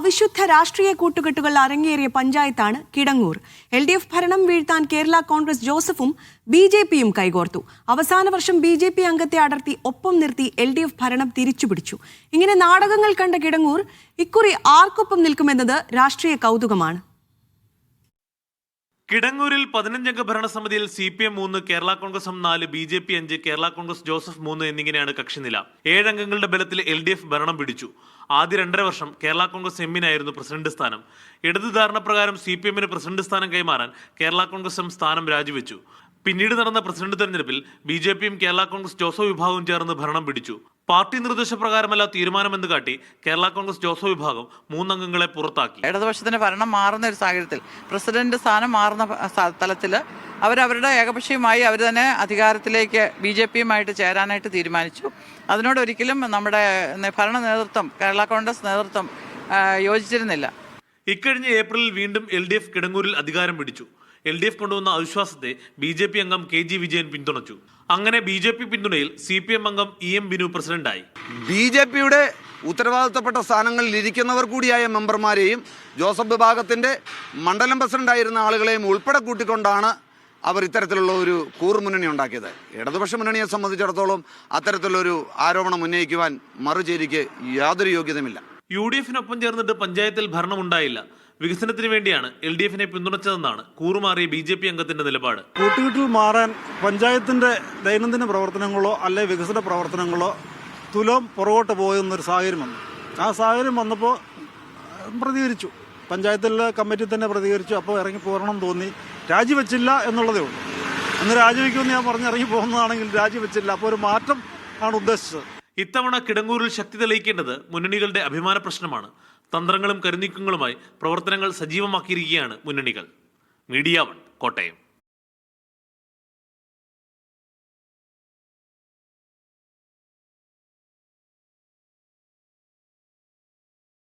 അവിശുദ്ധ രാഷ്ട്രീയ കൂട്ടുകെട്ടുകൾ അരങ്ങേറിയ പഞ്ചായത്താണ് കിടങ്ങൂർ. എൽ ഡി എഫ് ഭരണം വീഴ്ത്താൻ കേരള കോൺഗ്രസ് ജോസഫും ബി ജെ പിയും കൈകോർത്തു. അവസാന വർഷം ബി ജെ പി അംഗത്തെ അടർത്തി ഒപ്പം നിർത്തി എൽ ഡി എഫ് ഭരണം തിരിച്ചുപിടിച്ചു. ഇങ്ങനെ നാടകങ്ങൾ കണ്ട കിടങ്ങൂർ ഇക്കുറി ആർക്കൊപ്പം നിൽക്കുമെന്നത് രാഷ്ട്രീയ കൗതുകമാണ്. കിടങ്ങൂരിൽ പതിനഞ്ചംഗ ഭരണസമിതിയിൽ സി പി എം മൂന്ന് കേരള കോൺഗ്രസ് നാല് ബി ജെ പി അഞ്ച് കേരള കോൺഗ്രസ് ജോസഫ് മൂന്ന് എന്നിങ്ങനെയാണ് കക്ഷിനില. ഏഴംഗങ്ങളുടെ ബലത്തിൽ എൽ ഡി എഫ് ഭരണം പിടിച്ചു. ആദ്യ രണ്ടര വർഷം കേരള കോൺഗ്രസ് എമ്മിനായിരുന്നു പ്രസിഡന്റ് സ്ഥാനം. ഇടതു ധാരണ പ്രകാരം സി പി എമ്മിന് പ്രസിഡന്റ് സ്ഥാനം കൈമാറാൻ കേരള കോൺഗ്രസ് സ്ഥാനം രാജിവെച്ചു. പിന്നീട് നടന്ന പ്രസിഡന്റ് തെരഞ്ഞെടുപ്പിൽ ബി ജെ പിയും കേരള കോൺഗ്രസ് ജോസഫ് വിഭാഗവും ചേർന്ന് ഭരണം പിടിച്ചു. പാർട്ടി നിർദ്ദേശപ്രകാരമല്ല തീരുമാനമെന്ന് കാട്ടി കേരള കോൺഗ്രസ് ജോസഫ് വിഭാഗം മൂന്നംഗങ്ങളെ പുറത്താക്കി. ഇടതുപക്ഷത്തിന്റെ ഭരണം മാറുന്ന ഒരു സാഹചര്യത്തിൽ പ്രസിഡന്റ് സ്ഥാനം മാറുന്ന തലത്തിൽ അവരവരുടെ ഏകപക്ഷീയമായി അവർ തന്നെ അധികാരത്തിലേക്ക് ബി ജെ പിയുമായിട്ട് ചേരാനായിട്ട് തീരുമാനിച്ചു. അതിനോട് ഒരിക്കലും നമ്മുടെ ഭരണ നേതൃത്വം കേരള കോൺഗ്രസ് നേതൃത്വം യോജിച്ചിരുന്നില്ല. ഇക്കഴിഞ്ഞ ഏപ്രിലിൽ വീണ്ടും എൽ ഡി എഫ് കിടങ്ങൂരിൽ അധികാരം പിടിച്ചു. എൽ ഡി എഫ് കൊണ്ടുവന്ന അവിശ്വാസത്തെ ബി ജെ പി അംഗം കെ ജി വിജയൻ പിന്തുണച്ചു. അങ്ങനെ ബി ജെ പി പിന്തുണയിൽ സി പി എം അംഗം ഇ എം ബിനു പ്രസിഡന്റായി. ബി ജെ പിയുടെ ഉത്തരവാദിത്തപ്പെട്ട സ്ഥാനങ്ങളിൽ ഇരിക്കുന്നവർ കൂടിയായ മെമ്പർമാരെയും ജോസഫ് വിഭാഗത്തിന്റെ മണ്ഡലം പ്രസിഡന്റായിരുന്ന ആളുകളെയും ഉൾപ്പെടെ കൂട്ടിക്കൊണ്ടാണ് അവർ ഇത്തരത്തിലുള്ള ഒരു കൂറുമുന്നണി ഉണ്ടാക്കിയത്. ഇടതുപക്ഷ മുന്നണിയെ സംബന്ധിച്ചിടത്തോളം അത്തരത്തിലൊരു ആരോപണം ഉന്നയിക്കുവാൻ മറുചേരിക്ക് യാതൊരു യോഗ്യതയുമില്ല. യു ഡി എഫിനൊപ്പം ചേർന്നിട്ട് പഞ്ചായത്തിൽ ഭരണമുണ്ടായില്ല. വികസനത്തിന് വേണ്ടിയാണ് എൽ ഡി എഫിനെ പിന്തുണച്ചതെന്നാണ് കൂറുമാറിയ ബി ജെ പി അംഗത്തിന്റെ നിലപാട്. കൂട്ടുകെട്ടിൽ മാറാൻ പഞ്ചായത്തിന്റെ ദൈനംദിന പ്രവർത്തനങ്ങളോ അല്ലെ വികസന പ്രവർത്തനങ്ങളോ തുലം പുറകോട്ട് പോകുന്നൊരു സാഹചര്യം വന്നു. ആ സാഹചര്യം വന്നപ്പോൾ പ്രതികരിച്ചു. പഞ്ചായത്തിലെ കമ്മിറ്റി തന്നെ പ്രതികരിച്ചു. അപ്പോൾ ഇറങ്ങി പോരണം തോന്നി. രാജിവെച്ചില്ല എന്നുള്ളതേ ഉള്ളൂ. അന്ന് രാജിവെക്കുമെന്ന് ഞാൻ പറഞ്ഞ് ഇറങ്ങി പോകുന്നതാണെങ്കിൽ രാജിവെച്ചില്ല. അപ്പോൾ ഒരു മാറ്റം ആണ് ഉദ്ദേശിച്ചത്. ഇത്തവണ കിടങ്ങൂരിൽ ശക്തി തെളിയിക്കേണ്ടത് മുന്നണികളുടെ അഭിമാന പ്രശ്നമാണ്. തന്ത്രങ്ങളും കരുനീക്കങ്ങളുമായി പ്രവർത്തനങ്ങൾ സജീവമാക്കിയിരിക്കുകയാണ് മുന്നണികൾ. Media One Kottayam.